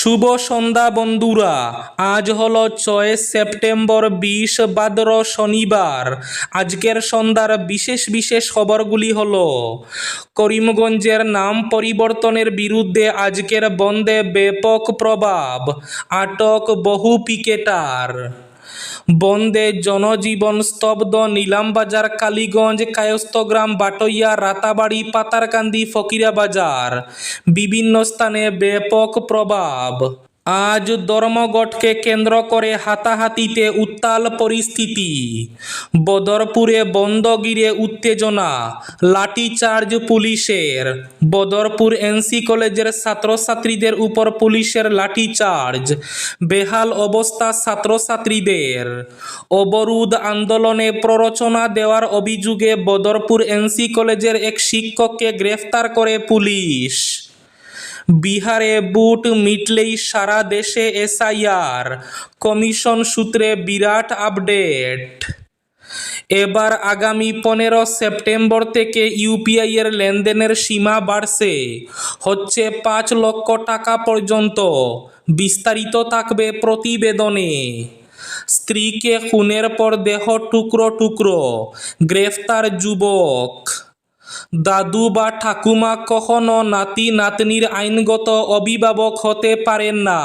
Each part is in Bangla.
শুভ সন্ধ্যা বন্ধুরা। আজ হল ছয় সেপ্টেম্বর, বিশ বাদর শনিবার। আজকের সন্ধ্যার বিশেষ বিশেষ খবরগুলি হল, করিমগঞ্জের নাম পরিবর্তনের বিরুদ্ধে আজকের বন্ধে ব্যাপক প্রভাব, আটক বহু পিকেটার। বন্দে জনজীবন স্তব্ধ নিলামবাজার, কালীগঞ্জ কায়স্থগ্রাম বাটইয়া, রাতাবাড়ি, পাতারকান্দি ফকিরা বাজার বিভিন্ন স্থানে ব্যাপক প্রভাব। আজ ধর্মঘটকে কেন্দ্র করে হাতাহাতিতে উত্তাল পরিস্থিতি। বদরপুরে বন্ধ ঘিরে উত্তেজনা, লাঠিচার্জ পুলিশের। বদরপুর এনসি কলেজের ছাত্রছাত্রীদের উপর পুলিশের লাঠিচার্জ, বেহাল অবস্থা ছাত্রছাত্রীদের। অবরোধ আন্দোলনে প্ররোচনা দেওয়ার অভিযোগে বদরপুর এনসি কলেজের এক শিক্ষককে গ্রেফতার করে পুলিশ। বিহারে বুট মিটলেই সারা দেশে এসআইআর। কমিশন সূত্রে বিরাট আপডেট। এবার আগামী পনেরো সেপ্টেম্বর থেকে ইউপিআই এর লেনদেনের সীমা বাড়ছে। হচ্ছে পাঁচ লক্ষ টাকা পর্যন্ত। বিস্তারিত থাকবে প্রতিবেদনে। স্ত্রীকে খুনের পর দেহ টুকরো টুকরো। গ্রেফতার যুবক। দাদু বা ঠাকুমা কখনো নাতি নাতনির আইনগত অভিভাবক হতে পারেন না।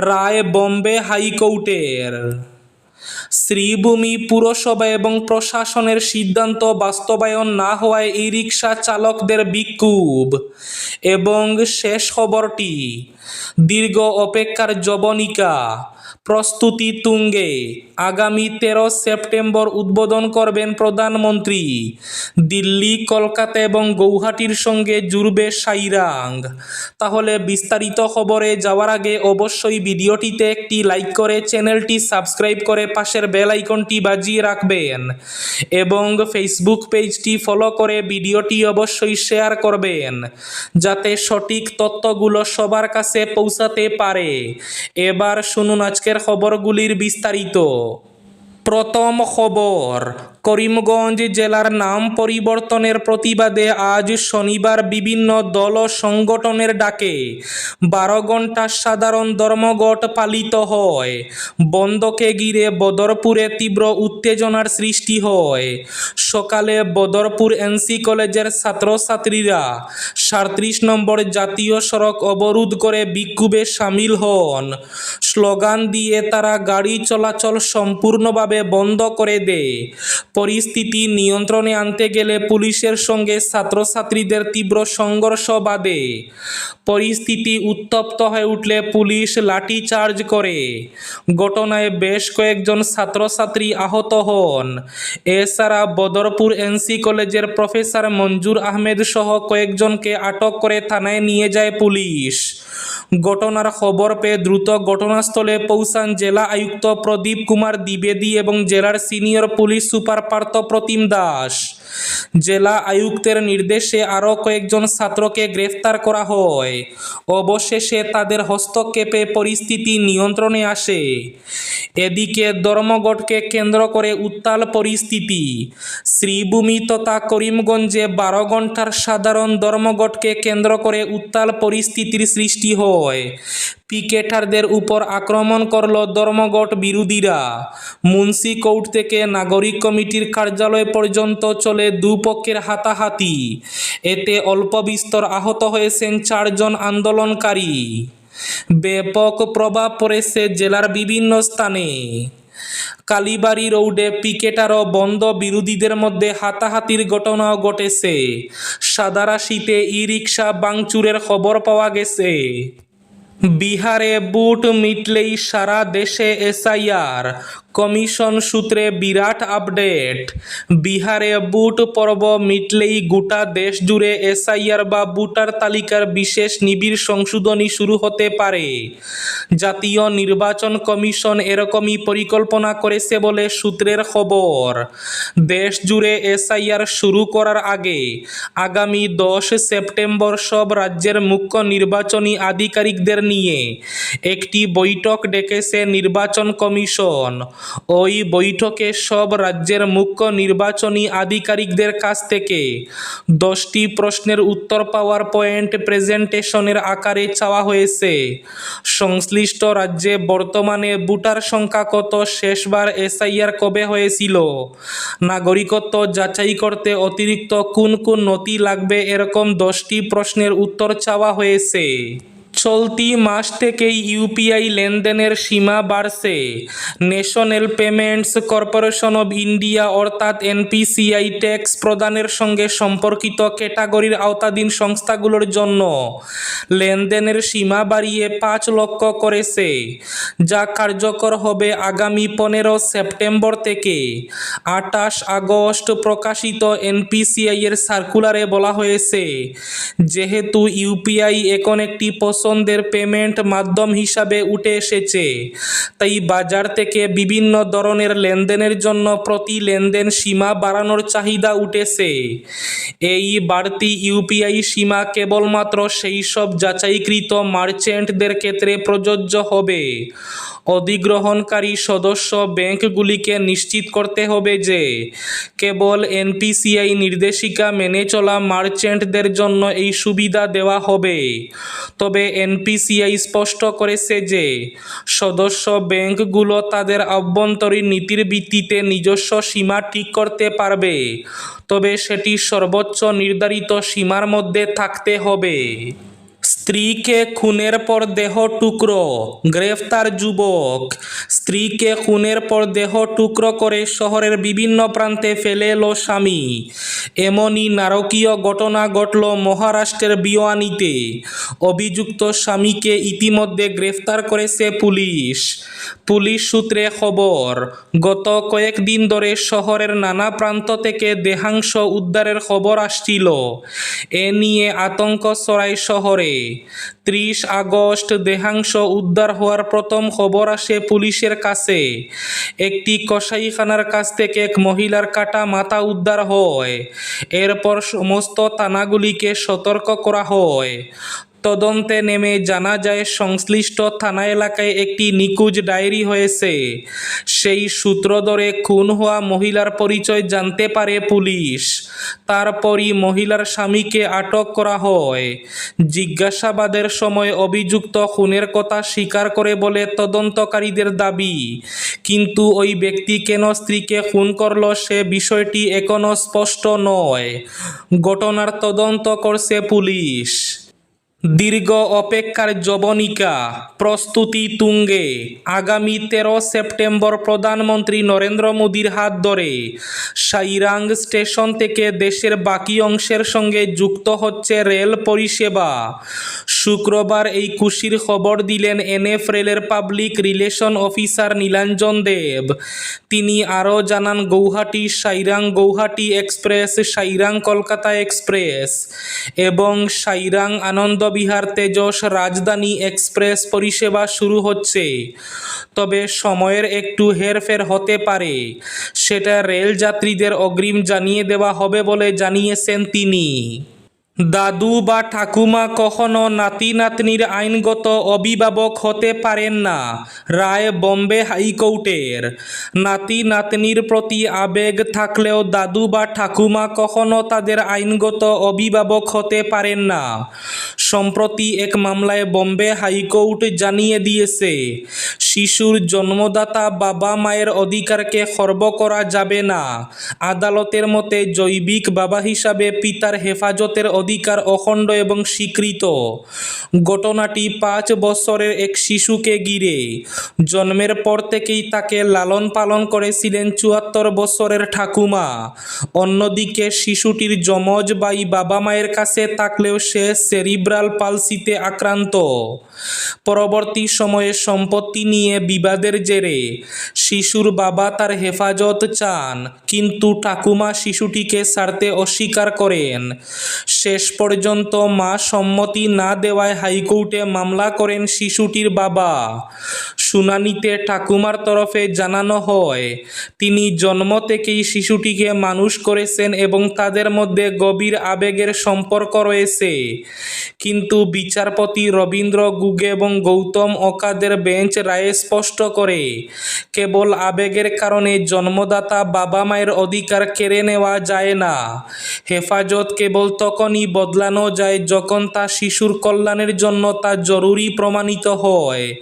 রায় বম্বে হাইকোর্টের শ্রীভূমি পুরসভা এবং প্রশাসনের সিদ্ধান্ত বাস্তবায়ন না হওয়ায় ই রিক্সা চালকদের বিক্ষোভ। এবং শেষ খবরটি দীর্ঘ অপেক্ষার জবনিকা প্রস্তুতি তুঙ্গে। আগামী তেরো সেপ্টেম্বর উদ্বোধন করবেন প্রধানমন্ত্রী। দিল্লি, কলকাতা এবং গৌহাটির সঙ্গে জুড়বে সাইরাং। তাহলে বিস্তারিত খবরে যাওয়ার আগে অবশ্যই ভিডিওটিতে একটি লাইক করে চ্যানেলটি সাবস্ক্রাইব করে পাশের বেল আইকনটি বাজিয়ে রাখবেন এবং ফেসবুক পেজটি ফলো করে ভিডিওটি অবশ্যই শেয়ার করবেন যাতে সঠিক তথ্যগুলো সবার কাছে পৌঁছাতে পারে। এবার শুনুন আজকের খবরগুলির বিস্তারিত। প্রথম খবর করিমগঞ্জ জেলার নাম পরিবর্তনের প্রতিবাদে আজ শনিবার বিভিন্ন দল সংগঠনের ডাকে। বারো ঘণ্টা সাধারণ ধর্মঘট পালিত হয়। বন্ধকে ঘিরে বদরপুরে তীব্র উত্তেজনার সৃষ্টি হয়। সকালে বদরপুর এনসি কলেজের ছাত্রছাত্রীরা সাঁত্রিশ নম্বর জাতীয় সড়ক অবরোধ করে বিক্ষোভে সামিল হন। স্লোগান দিয়ে তারা গাড়ি চলাচল সম্পূর্ণভাবে বন্ধ করে দেয়। পরিস্থিতি নিয়ন্ত্রণে আনতে গেলে পুলিশের সঙ্গে ছাত্রছাত্রীদের তীব্র সংঘর্ষ বাদে পরিস্থিতি উত্তপ্ত হয়ে উঠলে পুলিশ লাঠিচার্জ করে। ঘটনায় বেশ কয়েকজন ছাত্রছাত্রী আহত হন। এছাড়া বদরপুর এনসি কলেজের প্রফেসর মঞ্জুর আহমেদ সহ কয়েকজনকে আটক করে থানায় নিয়ে যায় পুলিশ। ঘটনার খবর পেয়ে দ্রুত ঘটনাস্থলে পৌঁছান জেলা আয়ুক্ত প্রদীপ কুমার দ্বিবেদী এবং জেলার senior police super Partha Pratim Das. জেলা আয়ুক্তের নির্দেশে আরও কয়েকজন ছাত্রকে গ্রেফতার করা হয়। অবশেষে তাদের হস্তক্ষেপে পরিস্থিতি নিয়ন্ত্রণে আসে। এদিকে ধর্মঘটকে কেন্দ্র করে উত্তাল পরিস্থিতি। শ্রীভূমি তথা করিমগঞ্জে বারো ঘণ্টার সাধারণ ধর্মঘটকে কেন্দ্র করে উত্তাল পরিস্থিতির সৃষ্টি হয়। পিকেটারদের উপর আক্রমণ করল ধর্মঘট বিরোধীরা। মুন্সি কোর্ট থেকে নাগরিক কমিটির কার্যালয় পর্যন্ত চলে দুপক্ষের হাতাহাতি। এতে অল্প বিস্তর আহত হয়েছেন চারজন আন্দোলনকারী। ব্যাপক প্রভাব পড়েছে জেলার বিভিন্ন স্থানে। কালীবাড়ি রোডে পিকেটার ও বন্ধ, বিরোধীদের মধ্যে হাতাহাতির ঘটনাও ঘটেছে। সাদারাশিতে ই রিক্সা বাংচুরের খবর পাওয়া গেছে। বিহারে বুট মিটলেই সারা দেশে এসআইআর কমিশন সূত্রে বিরাট আপডেট। বিহারে বুট পর্ব মিটলেই গোটা দেশ জুড়ে এসআইআর বা ভোটার তালিকার বিশেষ নিবিড় সংশোধনী শুরু হতে পারে। জাতীয় নির্বাচন কমিশন এরকমই পরিকল্পনা করেছে বলে সূত্রের খবর। দেশ জুড়ে এসআইআর শুরু করার আগে আগামী দশ সেপ্টেম্বর সব রাজ্যের মুখ্য নির্বাচনী আধিকারিকদের নিয়ে একটি বৈঠক ডেকেছে নির্বাচন কমিশন। ওই বৈঠকে সব রাজ্যের মুখ্য নির্বাচনী আধিকারিকদের কাছ থেকে দশটি প্রশ্নের উত্তর পাওয়ার পয়েন্ট প্রেজেন্টেশনের আকারে চাওয়া হয়েছে। সংশ্লিষ্ট রাজ্যে বর্তমানে ভোটার সংখ্যা কত শেষবার এসআইআর কবে হয়েছিল? নাগরিকত্ব যাচাই করতে অতিরিক্ত কোন কোন নথি লাগবে এরকম দশটি প্রশ্নের উত্তর চাওয়া হয়েছে। চলতি মাস থেকেই ইউপিআই লেনদেনের সীমা বাড়ছে। National Payments Corporation of India অর্থাৎ এনপিসিআই ট্যাক্স প্রদানের সঙ্গে সম্পর্কিত ক্যাটাগরির আওতাধীন সংস্থাগুলোর জন্য লেনদেনের সীমা বাড়িয়ে পাঁচ লক্ষ করেছে, যা কার্যকর হবে আগামী পনেরো সেপ্টেম্বর থেকে। আঠাশ আগস্ট প্রকাশিত এনপিসিআই এর সার্কুলারে বলা হয়েছে, যেহেতু ইউপিআই এখন একটি পছন্দের পেমেন্ট মাধ্যম হিসাবে উঠে এসেছে। তাই বাজার থেকে বিভিন্ন ধরনের লেনদেনের জন্য প্রতি লেনদেন সীমা বাড়ানোর চাহিদা উঠেছে। এই বাড়তি ইউপিআই সীমা কেবলমাত্র সেই সব যাচাইকৃত মার্চেন্টদের ক্ষেত্রে প্রযোজ্য হবে। অধিগ্রহণকারী সদস্য ব্যাংকগুলিকে নিশ্চিত করতে হবে যে, কেবল এনপিসিআই নির্দেশিকা মেনে চলা মার্চেন্টদের জন্য এই সুবিধা দেওয়া হবে। তবে এনপিসিআই স্পষ্ট করেছে যে, সদস্য ব্যাংকগুলো তাদের অভ্যন্তরীণ নীতির ভিত্তিতে নিজস্ব সীমা ঠিক করতে পারবে, তবে সেটি সর্বোচ্চ নির্ধারিত সীমার মধ্যে থাকতে হবে। স্ত্রীকে খুনের পর দেহ টুকরো, গ্রেফতার যুবক। স্ত্রীকে খুনের পর দেহ টুকরো করে শহরের বিভিন্ন প্রান্তে ফেলে এলো স্বামী। এমনই নারকীয় ঘটনা ঘটল মহারাষ্ট্রের বিওয়ানিতে। অভিযুক্ত স্বামীকে ইতিমধ্যে গ্রেফতার করেছে পুলিশ। পুলিশ সূত্রে খবর, গত কয়েকদিন ধরে শহরের নানা প্রান্ত থেকে দেহাংশ উদ্ধারের খবর আসছিল। এ নিয়ে আতঙ্ক ছড়ায় শহরে। ত্রিশ আগস্ট দেহাংশ উদ্ধার হওয়ার প্রথম খবর আসে পুলিশের কাছে। একটি কসাইখানার কাছ থেকে এক মহিলার কাটা মাথা উদ্ধার হয়। এরপর সমস্ত থানাগুলিকে সতর্ক করা হয়। তদন্তে নেমে জানা যায়, সংশ্লিষ্ট থানা এলাকায় একটি নিখোঁজ ডায়েরি হয়েছে। সেই সূত্র ধরে খুন হওয়া মহিলার পরিচয় জানতে পারে পুলিশ। তারপরই মহিলার স্বামীকে আটক করা হয়। জিজ্ঞাসাবাদের সময় অভিযুক্ত খুনের কথা স্বীকার করে বলে তদন্তকারীদের দাবি। কিন্তু ওই ব্যক্তি কেন স্ত্রীকে খুন করল সে বিষয়টি এখনও স্পষ্ট নয়। ঘটনার তদন্ত করছে পুলিশ। দীর্ঘ অপেক্ষার যবনিকা, প্রস্তুতি তুঙ্গে। আগামী তেরো সেপ্টেম্বর প্রধানমন্ত্রী নরেন্দ্র মোদীর হাত ধরে সাইরাং স্টেশন থেকে দেশের বাকি অংশের সঙ্গে যুক্ত হচ্ছে রেল পরিষেবা। শুক্রবার এই খুশির খবর দিলেন এনএফ রেলের public relation officer Nilanjan Deb. তিনি আরও জানান, গৌহাটি সাইরাং গৌহাটি এক্সপ্রেস, সাইরাং কলকাতা এক্সপ্রেস এবং সাইরাং আনন্দবিহার তেজস রাজধানী এক্সপ্রেস পরিষেবা শুরু হচ্ছে। তবে সময়ের একটু হেরফের হতে পারে। সেটা রেল যাত্রীদের অগ্রিম জানিয়ে দেওয়া হবে বলে জানিয়েছেন তিনি। দাদু বা ঠাকুমা কখনো নাতি নাতনির আইনগত অভিভাবক হতে পারেন না। রায় বম্বে হাইকোর্টের নাতি নাতনির প্রতি আবেগ থাকলেও দাদু বা ঠাকুমা কখনো তাদের আইনগত অভিভাবক হতে পারেন না। সম্প্রতি এক মামলায় বম্বে হাইকোর্ট জানিয়ে দিয়েছে শিশুর জন্মদাতা বাবা মায়ের অধিকারকে খর্ব করা যাবে না। আদালতের মতে জৈবিক বাবা হিসাবে পিতার হেফাজতের অধিকার অখণ্ড এবং স্বীকৃত। ঘটনাটি পাঁচ বছরের এক শিশুকে ঘিরে। জন্মের পর থেকেই তাকে লালন পালন করেছিলেন চুয়াত্তর বছরের ঠাকুমা। অন্যদিকে শিশুটির যমজ বাই বাবা মায়ের কাছে থাকলেও সে সেরিব্রাল পালসিতে আক্রান্ত। পরবর্তী সময়ে সম্পত্তি নিয়ে বিবাদের জেরে শিশুর বাবা তার হেফাজত চান, কিন্তু ঠাকুমা শিশুটিকে ছাড়তে অস্বীকার করেন। শেষ পর্যন্ত মা সম্মতি না দেওয়ায় হাইকোর্টে মামলা করেন শিশুটির বাবা। শুনানিতে ঠাকুমার তরফে জানানো হয়, তিনি জন্ম থেকেই শিশুটিকে মানুষ করেছেন এবং তাদের মধ্যে গভীর আবেগের সম্পর্ক রয়েছে। কিন্তু বিচারপতি রবীন্দ্র গুগে এবং গৌতম অকাদের বেঞ্চ রায়ে স্পষ্ট করে, কেবল আবেগের কারণে জন্মদাতা বাবা মায়ের অধিকার কেড়ে নেওয়া যায় না। হেফাজত কেবল তখনই বদলানো যায় যখন তা শিশুর কল্যাণের জন্য তা জরুরি প্রমাণিত হয়।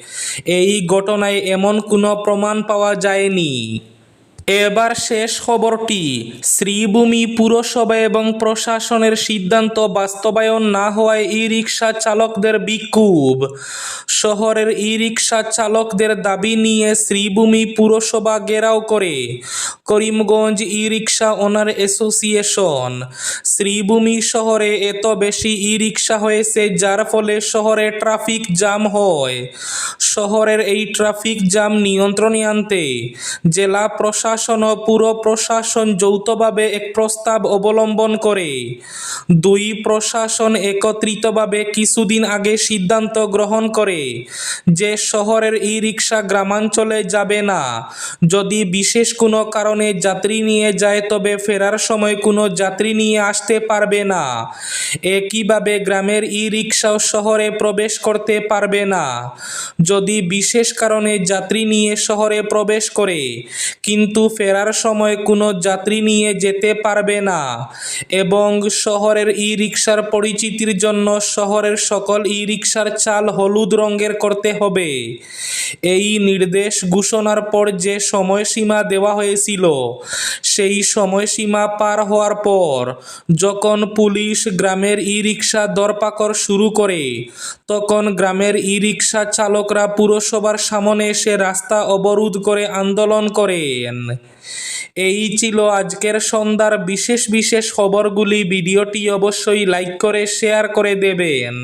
এই ঘটনায় এমন কোনো প্রমাণ পাওয়া যায়নি। এবার শেষ খবরটি, শ্রীভূমি পুরসভা এবং প্রশাসনের সিদ্ধান্ত বাস্তবায়ন না হওয়ায় ই রিক্সা চালকদের বিক্ষোভ। শহরের ই রিক্সা চালকদের দাবি নিয়ে শ্রীভূমি পুরসভা ঘেরাও করে Karimganj e rickshaw owner association. Sribhumi শহরে এত বেশি ই রিক্সা হয়েছে যার ফলে শহরে ট্রাফিক জ্যাম হয়। শহরের এই ট্রাফিক জ্যাম নিয়ন্ত্রণে আনতে জেলা প্রশাসন ও পুর প্রশাসন যৌথভাবে এক প্রস্তাব অবলম্বন করে। দুই প্রশাসন একত্রিতভাবে কিছুদিন আগে সিদ্ধান্ত গ্রহণ করে যে শহরের ই রিক্সা গ্রামাঞ্চলে যাবে না। যদি বিশেষ কোনো কারণে যাত্রী নিয়ে যায়, তবে ফেরার সময় কোনো যাত্রী নিয়ে আসতে পারবে না। একইভাবে গ্রামের ই রিক্সাও শহরে প্রবেশ করতে পারবে না। যদি বিশেষ কারণে যাত্রী নিয়ে শহরে প্রবেশ করে, কিন্তু ফেরার সময় কোনো যাত্রী নিয়ে যেতে পারবে না এবং শহরের ই রিক্সার পরিচিতির জন্য শহরের সকল ই রিক্সার চাল হলুদ রঙের করতে হবে। এই নির্দেশ ঘোষণার পর যে সময়সীমা দেওয়া হয়েছিল সেই সময়সীমা পার হওয়ার পর যখন পুলিশ গ্রামের ই রিক্সা দরপাকড় শুরু করে, তখন গ্রামের ই রিক্সা চালকরা পুরসভার সামনে এসে রাস্তা অবরোধ করে আন্দোলন করেন। এই ছিল আজকের সন্ধ্যার বিশেষ বিশেষ খবরগুলি। ভিডিওটি অবশ্যই লাইক করে, শেয়ার করে দেবেন।